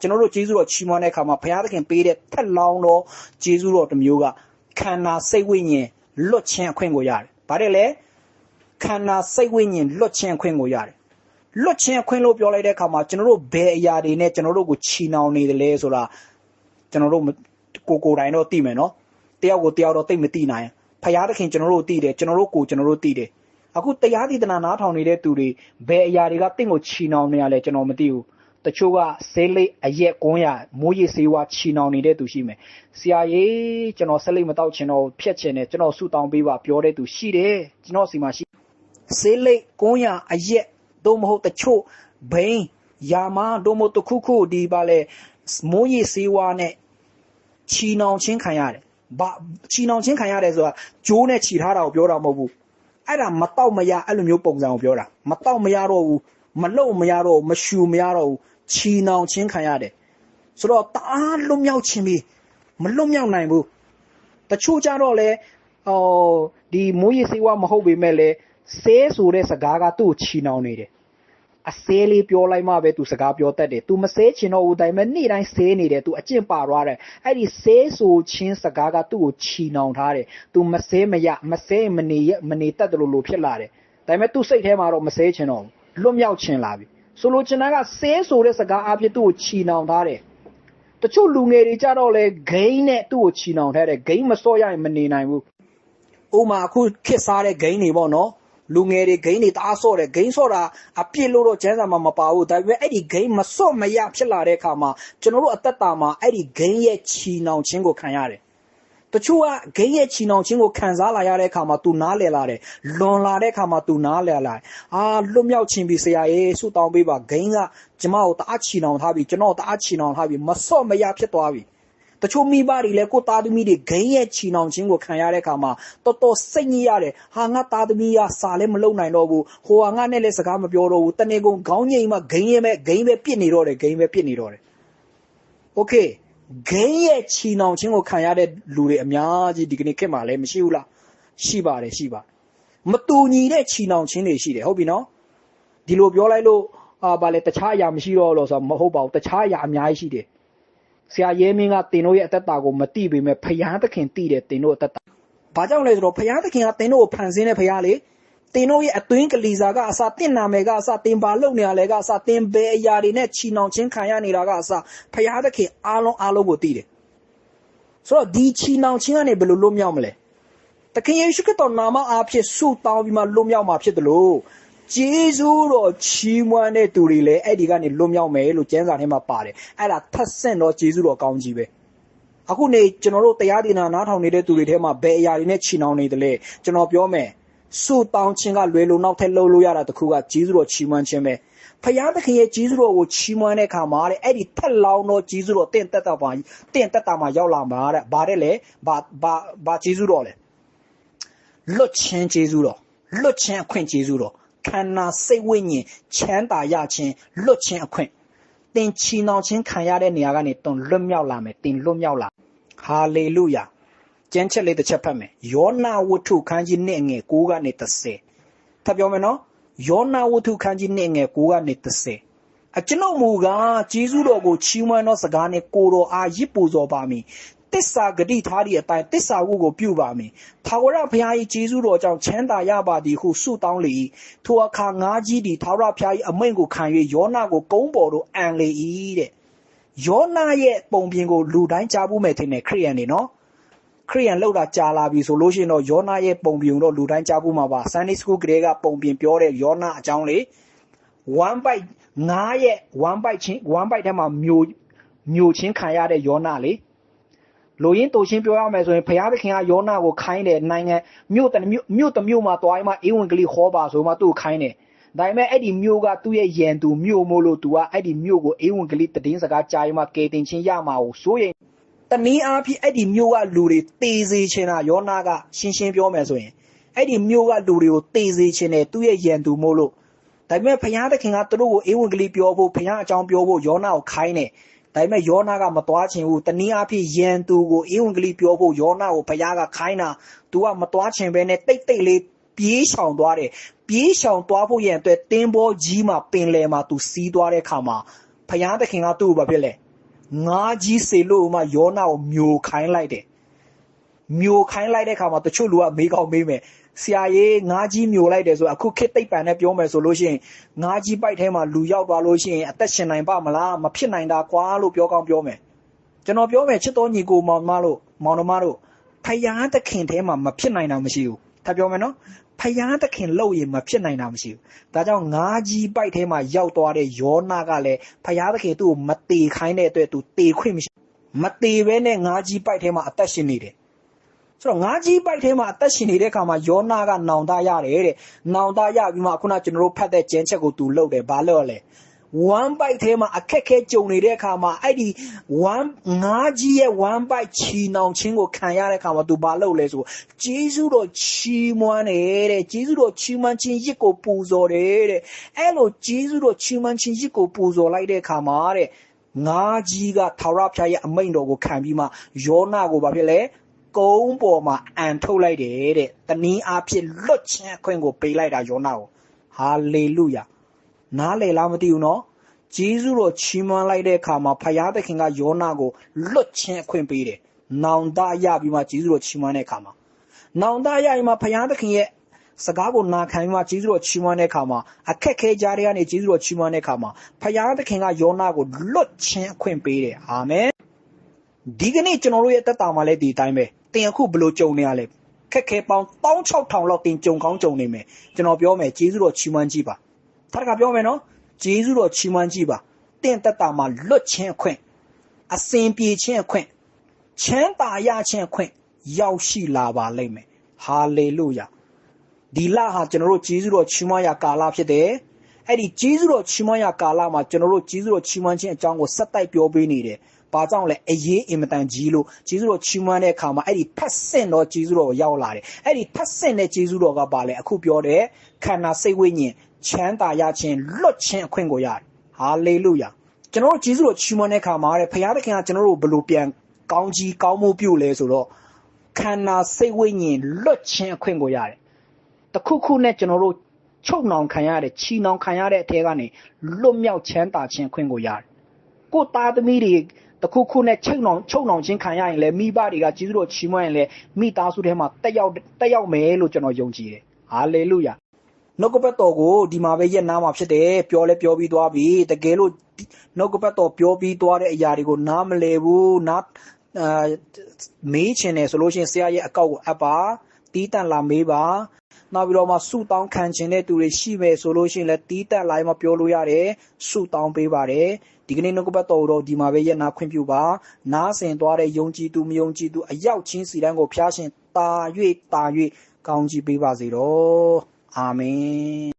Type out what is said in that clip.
ကျွန်တော်တို့ကျေးဇူးတော်ချီးမွမ်းတဲ့အခါမှာဘုရားသခင်ပေးတဲ့ထက်လောင်းသောကျေးဇူးတော်တစ်မျိုးကခန္ဓာစိတ်ဝိညာဉ်လွတ်ခြင်းအခွင့်ကိုရတယ်။ဘာတဲ့လဲခန္ဓာစိတ်ဝိညာဉ်လွတ်ခြင်းအခွင့်ကိုရတယ်။လွတ်ခြင်းအခွင့်လို့ပြောလိုက်တဲ့အခါမှာကျွန်တော်တို့ဘယ်အရာတွေနဲ့ကျွန်တော်တို့ကိုချီနှောင်နေတယ်လဲဆိုတာကျွန်တော်တို့ကိုကိုယ်တိုင်တော့သိမယ်နော်။တယောက်ကိုတယောက်တော့သိမသိနိုင်။ဘုရားသခင်ကျွန်တော်တို့သိတယ်ကျွန်တော်တို့ကိုကျွန်တော်တို့သိတယ်။အခုတရားဒေသနာနားထောင်နေတဲ့သူတွေဘယ်အရာတွေကတင့်ကိုချီနှောင်နေရလဲကျွန်တော်မသိဘူး။ တချို့ကဆေးလိပ်အရက်ကွန်းရမိုးရည်ဆေးဝါးချီနှောင်နေတဲ့သူရှိမယ်ဆရာကြီးကျွန်တော်ဆေးလိပ်မတောက်ချင်တော့ဖြတ်ချင်တယ်ကျွန်တော်ဆူတောင်းပေးပါပြောတဲ့သူရှိတယ်ကျွန်တော်စီမှာရှိဆေးလိပ်ကွန်းရအရက်တို့မဟုတ်တချို့ဘိန်းယာမတို့မဟုတ်တခုခုဒီပါလေမိုးရည်ဆေးဝါးနဲ့ချီနှောင်ချင်းခံရတယ်ဘာချီနှောင်ချင်းခံရတယ်ဆိုတာဂျိုးနဲ့ချီထားတာကိုပြောတာမဟုတ်ဘူးအဲ့ဒါမတော့မရအဲ့လိုမျိုးပုံစံကိုပြောတာမတော့မရတော့ဘူး မလုံမရတော့မရှူမရတော့ဘူးချီနှောင်ချင်းခံရတယ်ဆိုတော့တအားလွတ်မြောက်ခြင်းပြီးမလွတ်မြောက်နိုင်ဘူးတချို့ကြတော့လေဟောဒီမိုးရေစေးဝါမဟုတ်ပေမဲ့လေဆဲဆိုတဲ့စကားကသူ့ကိုချီနှောင်နေတယ်အစဲလေးပြောလိုက်မှပဲ तू စကားပြောတတ်တယ် तू မဆဲချင်တော့ဘူးဒါပေမဲ့နေ့တိုင်းဆဲနေတယ် तू အကျင့်ပါသွားတယ်အဲ့ဒီဆဲဆိုချင်းစကားကသူ့ကိုချီနှောင်ထားတယ် तू မဆဲမရမဆဲမနေရမနေတတ်တယ်လို့လို့ဖြစ်လာတယ်ဒါပေမဲ့ तू စိတ်ထဲမှာတော့မဆဲချင်တော့ဘူး လွတ်မြောက်ချင်လာပြီဆိုလိုချင်တာကဆဲဆိုတဲ့စကားအဖြစ်သူ့ကိုချီနှောင်ထားတယ်တချို့လူငယ်တွေကြတော့လေဂိမ်းနဲ့သူ့ကိုချီနှောင်ထားတယ်ဂိမ်းမစော့ရရင်မနေနိုင်ဘူးဥမာအခုခစ်စားတဲ့ဂိမ်းတွေပေါ့နော်လူငယ်တွေဂိမ်းတွေတအားစော့တယ်ဂိမ်းစော့တာအပြစ်လို့တော့ကျန်းစာမှာမပါဘူးဒါပေမဲ့အဲ့ဒီဂိမ်းမစော့မရဖြစ်လာတဲ့အခါမှာကျွန်တော်တို့အသက်တာမှာအဲ့ဒီဂိမ်းရဲ့ချီနှောင်ခြင်းကိုခံရတယ် တချို့ကဂိမ်းရဲ့ချီနှောင်ခြင်းကိုခံစားလာရတဲ့အခါမှာ तू နားလည်လာတယ်လွန်လာတဲ့အခါမှာ तू နားလည်လာအာလွတ်မြောက်ခြင်းပြီဆရာရေဆုတောင်းပေးပါဂိမ်းကကျမကိုတအားချီနှောင်ထားပြီကျွန်တော်တအားချီနှောင်ထားပြီမဆော့မရဖြစ်သွားပြီတချို့မိဘတွေလည်းကိုသားသမီးတွေဂိမ်းရဲ့ချီနှောင်ခြင်းကိုခံရတဲ့အခါမှာတော်တော်စိတ်ညစ်ရတယ်။ဟာငါသားသမီးကစာလည်းမလုပ်နိုင်တော့ဘူး။ဟိုဟာငါနဲ့လည်းစကားမပြောတော့ဘူး။တနေကုန်ခေါင်းငိမ့်မှဂိမ်းရဲ့မဲ့ဂိမ်းပဲပြစ်နေတော့တယ်ဂိမ်းပဲပြစ်နေတော့တယ်။ Okay ဂိမ်းရဲ့ချီနှောင်ခြင်းကိုခံရတဲ့လူတွေအများကြီးဒီကနေ့ခေတ်မှာလည်းမရှိဘူးလားရှိပါတယ်ရှိပါမတူညီတဲ့ချီနှောင်ခြင်းတွေရှိတယ်ဟုတ်ပြီနော်ဒီလိုပြောလိုက်လို့အာဗာလေတခြားအရာမရှိတော့လို့ဆိုတော့မဟုတ်ပါဘူးတခြားအရာအများကြီးရှိတယ်ဆရာရဲမင်းကတင်တို့ရဲ့အသက်တာကိုမတိပေမဲ့ဖယားသခင်တိတယ်တင်တို့အသက်တာဘာကြောင့်လဲဆိုတော့ဖယားသခင်ကတင်တို့ကိုဖန်ဆင်းတဲ့ဖယားလေ တင်တို့ရဲ့အတွင်းကလေးစားကအစတင့်နာမယ်ကအစတင်ပါလုံနေရလဲကအစတင်ဘယ်အရာတွေနဲ့ချီနှောင်ချင်းခံရနေတာကအစဖယားသခင်အားလုံးအားလုံးကိုသိတယ်ဆိုတော့ဒီချီနှောင်ချင်းကနေဘယ်လိုလွတ်မြောက်မလဲတခင်ယေရှုခရစ်တော်နာမအားဖြင့်ဆုတောင်းပြီးမှလွတ်မြောက်မှာဖြစ်တယ်လို့ဂျေဇုတော်ချီးမွမ်းတဲ့သူတွေလည်းအဲ့ဒီကနေလွတ်မြောက်မယ်လို့ကျမ်းစာထဲမှာပါတယ်အဲ့ဒါထပ်ဆင့်တော့ဂျေဇုတော်ကောင်းကြီးပဲအခုနေကျွန်တော်တို့တရားဒေသနာနားထောင်နေတဲ့သူတွေထဲမှာဘယ်အရာတွေနဲ့ချီနှောင်နေတယ်လဲကျွန်တော်ပြောမယ် ဆုတောင်းခြင်းကလွယ်လို့နောက်ထပ်လှုပ်လို့ရတာတခုကဂျေဇုတော်ချီးမွမ်းခြင်းပဲဖယားသခင်ရဲ့ဂျေဇုတော်ကိုချီးမွမ်းတဲ့အခါမှာတဲ့အဲ့ဒီထက်လောင်းသောဂျေဇုတော်တင့်တက်တာပါတင့်တက်တာမှာရောက်လာမှာတဲ့ဘာတဲ့လဲဘာဘာဘာဂျေဇုတော်လဲလွတ်ခြင်းဂျေဇုတော်လွတ်ခြင်းအခွင့်ဂျေဇုတော်ခန္ဓာစိတ်ဝိညာဉ်ချမ်းသာရခြင်းလွတ်ခြင်းအခွင့်တင်ချီနှောင်ခြင်းခံရတဲ့နေရာကနေတွန်လွတ်မြောက်လာမယ်တင်လွတ်မြောက်လာဟာလေလုယာ ကျမ်းချက်လေးတစ်ချက်ဖတ်မယ်ယောနာဝတ္ထုခန်းကြီးနဲ့ငယ်9ကနေ30ထပ်ပြောမယ်နော်ယောနာဝတ္ထုခန်းကြီးနဲ့ငယ်9ကနေ30အကျွန်ုပ်မူကားဂျေဇုတော်ကိုချီးမွမ်းသောစကားနဲ့ကိုတော်အားရစ်ပူဇော်ပါမည်တစ္ဆာဂတိထားသည့်အတိုင်းတစ္ဆာဝုကိုပြုပါမည်။ထာဝရဘုရား၏ကျေးဇူးတော်ကြောင့်ချမ်းသာရပါသည်ဟုဆုတောင်းလေ၏။ထိုအခါငါးကြီးသည်ထာဝရဘုရား၏အမိန့်ကိုခံ၍ယောနာကိုကုန်းပေါ်သို့အံလေ၏တဲ့။ယောနာရဲ့ပုံပြင်ကိုလူတိုင်းကြားဘူးမယ်ထင်တယ်ခရိယန်တွေနော်။ ခရိယန်လောက်တာကြာလာပြီဆိုလို့ရှိရင်တော့ယောနာရဲ့ပုံပြင်တော့လူတိုင်းကြားဘူးမှာပါ Sunday School ကလေးကပုံပြင်ပြောတဲ့ယောနာအကြောင်းလေ1 byte ငါးရဲ့1 byte ချင်း1 byte ထဲမှာမျိုးမျိုးချင်းခံရတဲ့ယောနာလေ။လိုရင်းတိုချင်းပြောရမယ်ဆိုရင်ဘုရားသခင်ကယောနာကိုခိုင်းတယ်နိုင်ငံမြို့တမြို့မြို့တမြို့မှာတွားမှအေဝံဂေလိဟောပါဆိုမှသူ့ခိုင်းတယ်ဒါပေမဲ့အဲ့ဒီမြို့ကသူ့ရဲ့ယံသူမြို့မို့လို့သူကအဲ့ဒီမြို့ကိုအေဝံဂေလိတည်င်းစကားကြားရမှကေတင်ချင်းရမှာကိုစိုးရင် တနည်းအားဖြင့်အဲ့ဒီမြို့ကလူတွေတေစေချင်တာယောနာကရှင်းရှင်းပြောမယ်ဆိုရင်အဲ့ဒီမြို့ကလူတွေကိုတေစေချင်တယ်သူ့ရဲ့ယံသူမို့လို့ဒါပေမဲ့ဘုရားသခင်ကသူတို့ကိုအေဝံဂေလိပြောဖို့ဘုရားအကြောင်းပြောဖို့ယောနာကိုခိုင်းတယ်ဒါပေမဲ့ယောနာကမသွားချင်ဘူးတနည်းအားဖြင့်ယန်သူကိုအေဝံဂေလိပြောဖို့ယောနာကိုဘုရားကခိုင်းတာသူကမသွားချင်ပဲနဲ့တိတ်တိတ်လေးပြေးရှောင်သွားတယ်ပြေးရှောင်သွားဖို့ရန်အတွက်တင်းဘောကြီးမှာပင်လယ်မှာသူစီးသွားတဲ့ခါမှာဘုရားသခင်ကသူ့ကိုဘာဖြစ်လဲ ငါးကြီးစေလို့မှယောနာကိုမျိုးခိုင်းလိုက်တယ်မျိုးခိုင်းလိုက်တဲ့ခါမှာတချို့လူကမေးကောင်းမေးမယ်ဆရာကြီးငါးကြီးမျိုးလိုက်တယ်ဆိုအခုခေတ်သိပ်ပံနဲ့ပြောမယ်ဆိုလို့ရှိရင်ငါးကြီးပိုက်ထဲမှာလူရောက်သွားလို့ရှိရင်အသက်ရှင်နိုင်ပါမလားမဖြစ်နိုင်တာကွာလို့ပြောကောင်းပြောမယ်ကျွန်တော်ပြောမယ်ချစ်တော်ညီကိုမောင်မလို့မောင်နှမတို့ဖယားသခင်ထဲမှာမဖြစ်နိုင်တာမရှိဘူး ထပ်ပြောမယ်နော်ဖယားသခင်လို့ရင်မဖြစ်နိုင်တာမရှိဘူးဒါကြောင့်ငါးကြီးပိုက်ထဲမှာရောက်သွားတဲ့ယောနာကလည်းဖယားသခင်သူ့ကိုမတေခိုင်းတဲ့အတွက်သူတေခွင့်မရှိမတေဘဲနဲ့ငါးကြီးပိုက်ထဲမှာအသက်ရှင်နေတယ်ဆိုတော့ငါးကြီးပိုက်ထဲမှာအသက်ရှင်နေတဲ့အခါမှာယောနာကနောင်တရတယ်တဲ့နောင်တရပြီးမှခုနကျွန်တော်တို့ဖတ်တဲ့ကျမ်းချက်ကိုသူလှုပ်တယ်ဘာလို့လဲ ဝမ်ပိုက်ထဲမှာအခက်ခဲကြုံနေတဲ့အခါမှာအဲ့ဒီဝမ်ငါးကြီးရဲ့ဝမ်ပိုက်ချီနောင်ခြင်းကိုခံရတဲ့အခါမှာသူဘာလုပ်လဲဆိုဂျေဇုတော်ချီးမွမ်းတယ်တဲ့ဂျေဇုတော်ချီးမွမ်းခြင်းရစ်ကိုပူဇော်တယ်တဲ့အဲ့လိုဂျေဇုတော်ချီးမွမ်းခြင်းရစ်ကိုပူဇော်လိုက်တဲ့အခါမှာတဲ့ငါးကြီးကထာဝရဘုရားရဲ့အမိန့်တော်ကိုခံပြီးမှယောနာကိုဘာဖြစ်လဲကုန်းပေါ်မှာအန်ထုတ်လိုက်တယ်တဲ့တနည်းအားဖြင့်လွတ်ချင်အခွင့်ကိုပေးလိုက်တာယောနာကိုဟာလေလုယာ နားလေလားမသိဘူးနော်ဂျေဇုတော်ချီးမွမ်းလိုက်တဲ့အခါမှာဖယားသခင်ကယောနာကိုလွတ်ချင်အခွင့်ပေးတယ်နောင်တရပြီးမှဂျေဇုတော်ချီးမွမ်းတဲ့အခါမှာနောင်တရရင်မှဖယားသခင်ရဲ့စကားကိုနာခံပြီးမှဂျေဇုတော်ချီးမွမ်းတဲ့အခါမှာအခက်ခဲကြားတွေကနေဂျေဇုတော်ချီးမွမ်းတဲ့အခါမှာဖယားသခင်ကယောနာကိုလွတ်ချင်အခွင့်ပေးတယ်အာမင်ဒီကနေ့ကျွန်တော်တို့ရဲ့တက်တာမှာလည်းဒီအတိုင်းပဲတင်အခုဘယ်လိုကြုံနေရလဲခက်ခဲပေါင်း16000လောက်တင်ကြုံကောင်းကြုံနေမယ်ကျွန်တော်ပြောမယ်ဂျေဇုတော်ချီးမွမ်းကြည့်ပါ ထာကပြောမယ်နော်ဂျေဇုတော်ချီးမွမ်းကြည့်ပါတင့်တက်တာမှာလွတ်ခြင်းအခွင့်အစင်ပြေခြင်းအခွင့်ချမ်းသာရခြင်းအခွင့်ရောက်ရှိလာပါလိမ့်မယ်ဟာလေလုယာဒီလဟာကျွန်တော်တို့ဂျေဇုတော်ချီးမွမ်းရာကာလဖြစ်တယ်အဲ့ဒီဂျေဇုတော်ချီးမွမ်းရာကာလမှာကျွန်တော်တို့ဂျေဇုတော်ချီးမွမ်းခြင်းအကြောင်းကိုဆက်တိုက်ပြောပေးနေတယ် ဘာကြောင့်လဲအရေးအင်မတန်ကြီးလို့ဂျေဇုတော်ချီးမွမ်းတဲ့အခါမှာအဲ့ဒီဖတ်ဆင့်တော်ဂျေဇုတော်ကိုရောက်လာတယ်အဲ့ဒီဖတ်ဆင့်တဲ့ဂျေဇုတော်ကပါလဲအခုပြောတဲ့ခန္ဓာစိတ်ဝိညာဉ်ချမ်းသာရခြင်းလွတ်ခြင်းအခွင့်ကိုရတယ်ဟာလေလုယာကျွန်တော်တို့ဂျေဇုတော်ချီးမွမ်းတဲ့အခါမှာတဲ့ဘုရားသခင်ကကျွန်တော်တို့ဘယ်လိုပြန်ကောင်းကြီးကောင်းမှုပြုလဲဆိုတော့ခန္ဓာစိတ်ဝိညာဉ်လွတ်ခြင်းအခွင့်ကိုရတယ်တခုခုနဲ့ကျွန်တော်တို့ချုပ်နှောင်ခံရတဲ့ချီနှောင်ခံရတဲ့အထဲကနေလွတ်မြောက်ချမ်းသာခြင်းအခွင့်ကိုရတယ်ကိုယ်သားသမီးတွေ တခုခုနဲ့ချုပ်နှောင်ချုပ်နှောင်ခြင်းခံရရင်လည်းမိဘတွေကကျေးဇူးတော်ချီးမွမ်းရင်လည်းမိသားစုထဲမှာတက်ရောက်တက်ရောက်မယ်လို့ကျွန်တော်ယုံကြည်တယ်ဟာလေလုယာနှုတ်ကပတ်တော်ကိုဒီမှာပဲရက်နာမှာဖြစ်တယ်ပြောလဲပြောပြီးသွားပြီတကယ်လို့နှုတ်ကပတ်တော်ပြောပြီးသွားတဲ့အရာတွေကိုနားမလည်ဘူးနားအာမေးချင်တယ်ဆိုလို့ရှိရင်ဆရာရဲ့အကောက်ကိုအပ်ပါတီးတန့်လာမေးပါနောက်ပြီးတော့မှဆူတောင်းခံခြင်းတဲ့သူတွေရှိမယ်ဆိုလို့ရှိရင်လည်းတီးတက်လိုက်မှပြောလို့ရတယ်ဆူတောင်းပေးပါတယ် ဒီကနေ့နှုတ်ကပတ်တော်တော့ဒီမှာပဲရက်နာခွင့်ပြုပါနားဆင်သွားတဲ့ယုံကြည်သူမယုံကြည်သူအရောက်ချင်းစီတန်းကိုဖျားရှင်တာ၍တာ၍ကောင်းကြီးပေးပါစေတော့အာမင်